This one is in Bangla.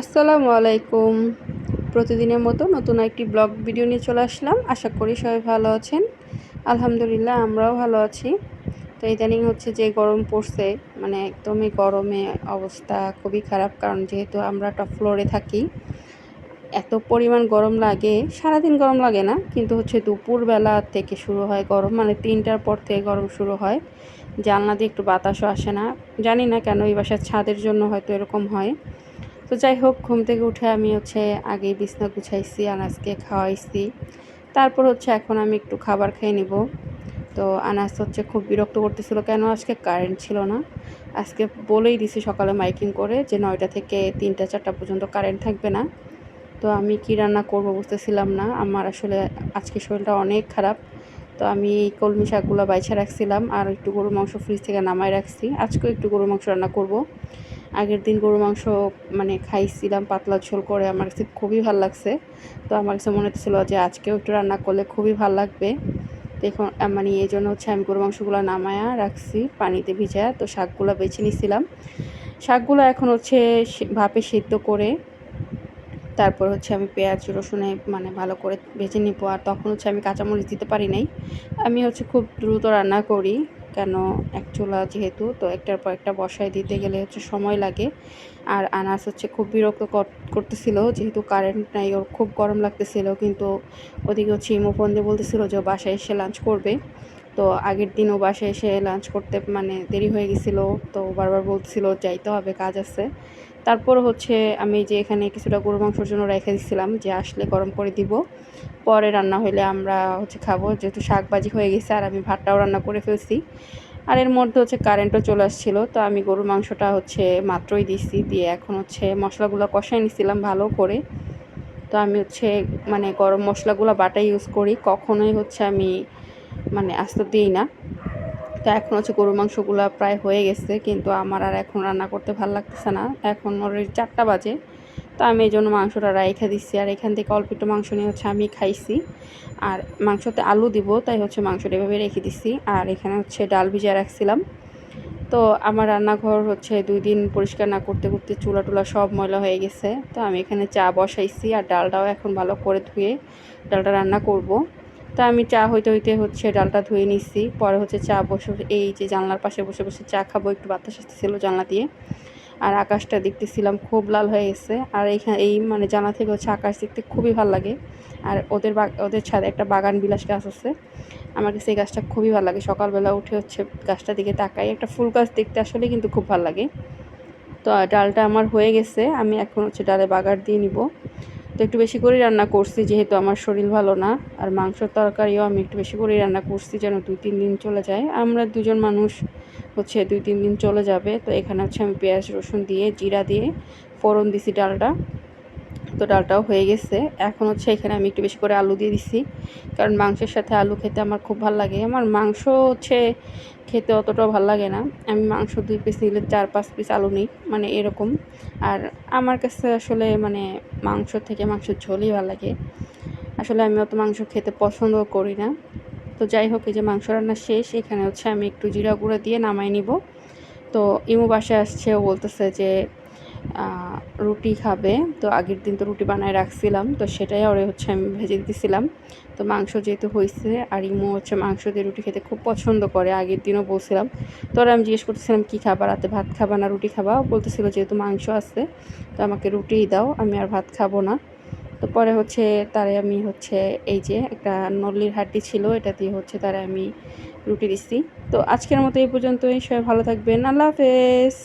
আসসালামু আলাইকুম। প্রতিদিনের মতো নতুন একটি ব্লগ ভিডিও নিয়ে চলে আসলাম। আশা করি সবাই ভালো আছেন। আলহামদুলিল্লাহ, আমরাও ভালো আছি। তো ইদানিং হচ্ছে যে গরম পড়ছে মানে একদমই গরমে অবস্থা খুবই খারাপ, কারণ যেহেতু আমরা টপ ফ্লোরে থাকি, এত পরিমাণ গরম লাগে, সারাদিন গরম লাগে না, কিন্তু হচ্ছে দুপুরবেলা থেকে শুরু হয় গরম মানে তিনটার পর থেকে গরম শুরু হয়। জানলা দিয়ে একটু বাতাসও আসে না। জানি না কেন এই বাসার ছাদের জন্য হয়তো এরকম হয়। তো যাই হোক, ঘুম থেকে উঠে আমি হচ্ছে আগেই বিছনা গুছাইছি আনাজকে খাওয়াইছি। তারপর হচ্ছে এখন আমি একটু খাবার খেয়ে নিব। তো আনাজ হচ্ছে খুব বিরক্ত করতেছিল, কেন আজকে কারেন্ট ছিল না? আজকে বলেই দিছি সকালে মাইকিং করে যে নয়টা থেকে তিনটা, চারটা পর্যন্ত কারেন্ট থাকবে না। তো আমি কি রান্না করব বুঝতেছিলাম না। আমার আসলে আজকে শরীরটা অনেক খারাপ। তো আমি এই কলমি শাকগুলো বাইছা রাখছিলাম আর একটু গরু মাংস ফ্রিজ থেকে নামায় রাখছি। আজকেও একটু গরু মাংস রান্না করব। আগের দিন গরু মাংস মানে খাইছিলাম, পাতলা ঝোল করে, আমার কাছে খুবই ভালো লাগছে। তো আমার কাছে মনে হচ্ছিল যে আজকেও একটু রান্না করলে খুবই ভালো লাগবে। দেখুন মানে এই জন্য হচ্ছে আমি গরু মাংসগুলো নামায়া রাখছি, পানিতে ভিজা তো শাকগুলো বেছে নিছিলাম। শাকগুলো এখন হচ্ছে ভাপে সিদ্ধ করে, তারপর হচ্ছে আমি পেঁয়াজ, রসুনে মানে ভালো করে ভেজে নিবো। আর তখন হচ্ছে আমি কাঁচামরিচ দিতে পারি নাই। আমি হচ্ছে খুব দ্রুত রান্না করি। কেন এক চুলা যেহেতু, তো একটার পর একটা বসায় দিতে গেলে হচ্ছে সময় লাগে। আর আনাস হচ্ছে খুব বিরক্ত করতেছিল, যেহেতু কারেন্ট নাই, ওর খুব গরম লাগতেছিল, কিন্তু ওদিকে হচ্ছে ইমো ফোন দিয়ে বলতেছিল যে বাসায় এসে লাঞ্চ করবে। তো আগের দিন ও বাসায় এসে লাঞ্চ করতে মানে দেরি হয়ে গেছিল, তো বারবার বলছিল যাইতে হবে, কাজ আছে। তারপর হচ্ছে আমি যে এখানে কিছুটা গরু মাংসর জন্য রেখে দিচ্ছিলাম যে আসলে গরম করে দিব, পরে রান্না হলে আমরা হচ্ছে খাব, যেহেতু শাকবাজি হয়ে গেছে আর আমি ভাতটাও রান্না করে ফেলছি। আর এর মধ্যে হচ্ছে কারেন্টও চলে আসছিল, তো আমি গরুর মাংসটা হচ্ছে মাত্রই দিচ্ছি দিয়ে এখন হচ্ছে মশলাগুলো কষাই নিছিলাম ভালো করে। তো আমি হচ্ছে মানে গরম মশলাগুলো বাটা ইউজ করি, কখনোই হচ্ছে আমি মানে আস্ত দিই না। তো এখন হচ্ছে গরু মাংসগুলো প্রায় হয়ে গেছে, কিন্তু আমার আর এখন রান্না করতে ভালো লাগতেছে না। এখন অলরেডি চারটা বাজে, তো আমি এই জন্য মাংসটা রেখে দিচ্ছি আর এখান থেকে অল্প একটু মাংস নিয়ে হচ্ছে আমি খাইছি। আর মাংসতে আলু দিব, তাই হচ্ছে মাংসটা এভাবে রেখে দিছি। আর এখানে হচ্ছে ডাল ভিজা রাখছিলাম। তো আমার রান্নাঘর হচ্ছে দুই দিন পরিষ্কার না করতে করতে চুলা টুলা সব ময়লা হয়ে গেছে। তো আমি এখানে চা বসাইছি, আর ডালটাও এখন ভালো করে ধুয়ে ডালটা রান্না করব। তা আমি চা হইতে হইতে হচ্ছে ডালটা ধুয়ে নিচ্ছি পরে হচ্ছে চা বসে, এই যে জানলার পাশে বসে বসে চা খাব, একটু বাতাস আসতেছিল জানলা দিয়ে। আর আকাশটা দেখতেছিলাম খুব লাল হয়ে গেছে। আর এইখানে, এই মানে জানা থেকে হচ্ছে আকাশ দেখতে খুবই ভালো লাগে। আর ওদের ওদের ছাদে একটা বাগান বিলাস গাছ আছে। আমার কাছে এই গাছটা খুবই ভালো লাগে। সকালবেলা উঠে হচ্ছে গাছটা দিকে তাকাই। একটা ফুল গাছ দেখতে আসলে কিন্তু খুব ভালো লাগে। তো ডালটা আমার হয়ে গেছে। আমি এখন হচ্ছে ডালে বাগার দিয়ে নিব। তো একটু বেশি করেই রান্না করছি, যেহেতু আমার শরীর ভালো না। আর মাংসর তরকারিও আমি একটু বেশি করেই রান্না করছি, যেন দুই তিন দিন চলে যায়। আমরা দুজন মানুষ হচ্ছে দুই তিন দিন চলে যাবে। তো এখানে হচ্ছে আমি পেঁয়াজ রসুন দিয়ে, জিরা দিয়ে, ফোড়ন দিছি ডালটা। তো ডালটাও হয়ে গেছে। এখন হচ্ছে এখানে আমি একটু বেশি করে আলু দিয়ে দিছি। কারণ মাংসের সাথে আলু খেতে আমার খুব ভালো লাগে। আমার মাংস হচ্ছে খেতে অতটাও ভালো লাগে না। আমি মাংস দুই পিস নিলে চার, পাঁচ পিস আলু নিই মানে এরকম। আর আমার কাছে আসলে মানে মাংস থেকে মাংসের ঝোলই ভালো লাগে। আসলে আমি অত মাংস খেতে পছন্দ করি না। তো যাই হোক, এই যে মাংস রান্না শেষ, এখানে হচ্ছে আমি একটু জিরা গুঁড়ো দিয়ে নামাই নিব। তো ইমু বাসায় আসছে, ও বলতেছে যে রুটি খাবে। তো আগের দিন তো রুটি বানায় রাখছিলাম। তো সেটাই ওরে হচ্ছে আমি ভেজে দিতেছিলাম তো মাংস যেহেতু হয়েছে আর ইমো হচ্ছে মাংস দিয়ে রুটি খেতে খুব পছন্দ করে, আগের দিনও বলছিলাম। তো আমি জিজ্ঞেস করতেছিলাম, কী খাবার রাতে ভাত খাবা না রুটি খাবা? বলতেছিল, যেহেতু মাংস আছে, তো আমাকে রুটিই দাও, আমি আর ভাত খাব না। তো পরে হচ্ছে তারে আমি হচ্ছে এই যে একটা নল্লির হাড্ডি ছিল, এটা দিয়ে হচ্ছে তারে আমি রুটি দিচ্ছি তো আজকের মতো এই পর্যন্তই, সবাই ভালো থাকবেন। আল্লাহ হাফেজ।